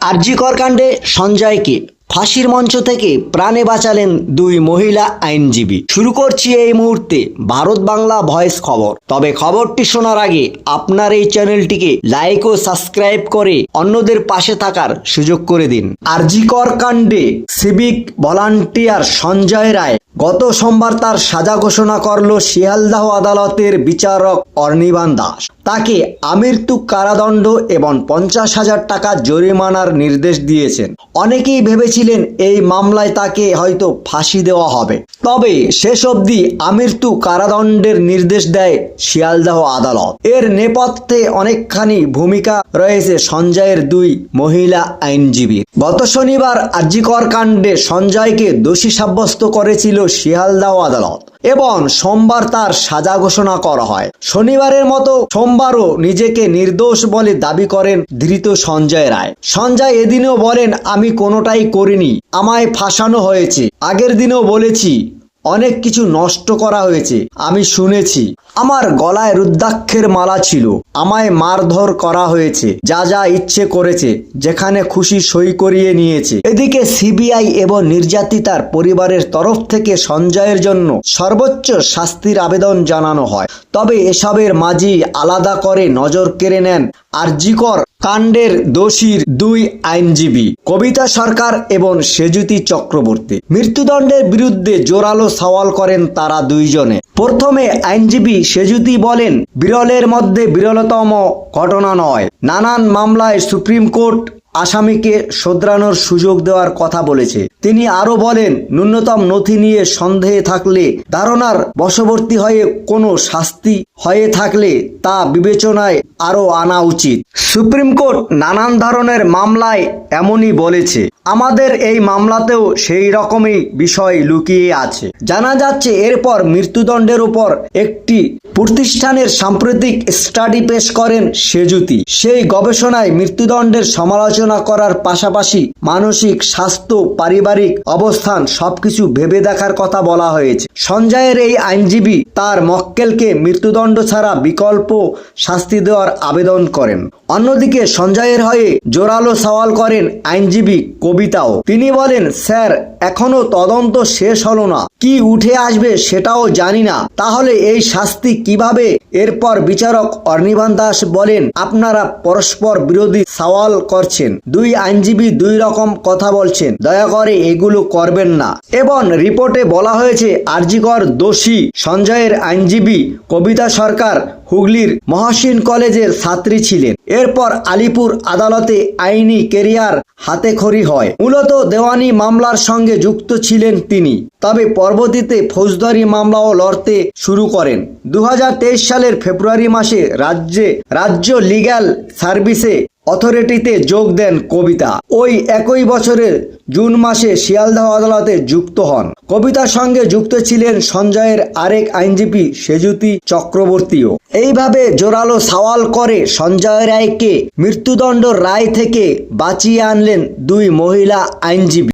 আরজিকর কাণ্ডে সঞ্জয়কে ফাঁসির মঞ্চ থেকে প্রাণে বাঁচালেন দুই মহিলা আইনজীবী। শুরু করছি এই মুহূর্তে ভারত বাংলা ভয়েস খবর। তবে খবরটি শোনার আগে আপনার এই চ্যানেলটিকে লাইক ও সাবস্ক্রাইব করে অন্যদের পাশে থাকার সুযোগ করে দিন। আরজিকর কাণ্ডে সিভিক ভলান্টিয়ার সঞ্জয় রায় গত সোমবার তার সাজা ঘোষণা করল শিয়ালদাহ আদালতের বিচারক অর্নিবান দাস। তাকে আমৃত্যু কারাদণ্ড এবং পঞ্চাশ হাজার টাকা জরিমানার নির্দেশ দিয়েছেন। অনেকেই ভেবেছিলেন এই মামলায় তাকে হয়তো ফাঁসি দেওয়া হবে। তবে শেষ অবধি আমৃত্যু কারাদণ্ডের নির্দেশ দেয় শিয়ালদাহ আদালত। এর নেপথ্যে অনেকখানি ভূমিকা রয়েছে সঞ্জয়ের দুই মহিলা আইনজীবী। গত শনিবার আর্জিকর কাণ্ডে সঞ্জয়কে দোষী সাব্যস্ত করেছিল শিয়ালদাহ আদালত। এবং সোমবার তার সাজা ঘোষণা করা হয়। শনিবারের মতো সোমবারও নিজেকে নির্দোষ বলে দাবি করেন ধৃত সঞ্জয় রায়। সঞ্জয় এদিনও বলেন, আমি কোনোটাই করিনি। আমায় ফাঁসানো হয়েছে। আগের দিনেও বলেছি অনেক কিছু নষ্ট করা হয়েছে, আমি শুনেছি। আমার গলায় রুদ্রাক্ষের মালা ছিল। আমায় মারধর করা হয়েছে। যা যা ইচ্ছে করেছে, যেখানে খুশি সই করিয়ে নিয়েছে। এদিকে সিবিআই এবং নির্যাতিতার পরিবারের তরফ থেকে সঞ্জয়ের জন্য সর্বোচ্চ শাস্তির আবেদন জানানো হয়। তবে এসবের মাঝি আলাদা করে নজর কেড়ে নেন আরজিকর কাণ্ডের দোষীর দুই আইনজীবী, কবিতা সরকার এবং সেজুতি চক্রবর্তী। মৃত্যুদণ্ডের বিরুদ্ধে জোরালো সওয়াল করেন তারা দুইজনে। প্রথমে আইনজীবী সেজুতি বলেন, বিরলের মধ্যে বিরলতম ঘটনা নয়। নানান মামলায় সুপ্রিম কোর্ট আসামিকে শোধরানোর সুযোগ দেওয়ার কথা বলেছে। তিনি আরও বলেন, ন্যূনতম নথি নিয়ে সন্দেহে থাকলে, ধারণার বশবর্তী হয়ে কোনো শাস্তি হয়ে থাকলে তা বিবেচনায় আরও আনা উচিত। সুপ্রিম কোর্ট নানান ধরনের মামলায় এমনই বলেছে। আমাদের এই মামলাতেও সেই রকমই বিষয় লুকিয়ে আছে। জানা যাচ্ছে, এরপর মৃত্যুদণ্ডের উপর একটি প্রতিষ্ঠানের সাম্প্রতিক স্টাডি পেশ করেন সেজুতি। সেই গবেষণায় মৃত্যুদণ্ডের সমালোচনা করার পাশাপাশি মানসিক, স্বাস্থ্য, পারিবারিক অবস্থান সবকিছু ভেবে দেখার কথা বলা হয়েছে। সঞ্জয়ের এই আইনজীবী তার মক্কেলকে মৃত্যুদণ্ড ছাড়া বিকল্প শাস্তি দেওয়ার আবেদন করেন। অন্যদিকে সঞ্জয়ের হয়ে জোরালো সওয়াল করেন আইনজীবী কবিতাও। তিনি বলেন, স্যার, এখনও তদন্ত শেষ হলো না। কি উঠে আসবে সেটাও জানি না। তাহলে এই শাস্তি কীভাবে? এরপর বিচারক অর্নিভান দাস বলেন, আপনারা পরস্পর বিরোধী সওয়াল করছেন দুই আইনজীবী দুই রকম কথা বলছেন, দয়া করে এগুলো করবেন না। এবং রিপোর্টে বলা হয়েছে, আরজিকর দোষী সঞ্জয়ের আইনজীবী কবিতা সরকার হুগলির মহসিন কলেজের ছাত্রী ছিলেন। এরপর আলিপুর আদালতে আইনি কেরিয়ার হাতে খড়ি হয়। মূলত দেওয়ানি মামলার সঙ্গে যুক্ত ছিলেন তিনি। তবে পরবর্তীতে ফৌজদারি মামলাও লড়তে শুরু করেন। দু হাজার তেইশ সালের ফেব্রুয়ারি মাসে রাজ্যে, রাজ্য লিগ্যাল সার্ভিসে অথরিটিতে যোগ দেন কবিতা। ওই একই বছরের জুন মাসে শিয়ালদহ আদালতে যুক্ত হন। কবিতার সঙ্গে যুক্ত ছিলেন সঞ্জয়ের আরেক আইনজীবী সেজুতি চক্রবর্তীও। এইভাবে জোরালো সওয়াল করে সঞ্জয় রায়কে মৃত্যুদণ্ড রায় থেকে বাঁচিয়ে আনলেন দুই মহিলা আইনজীবী।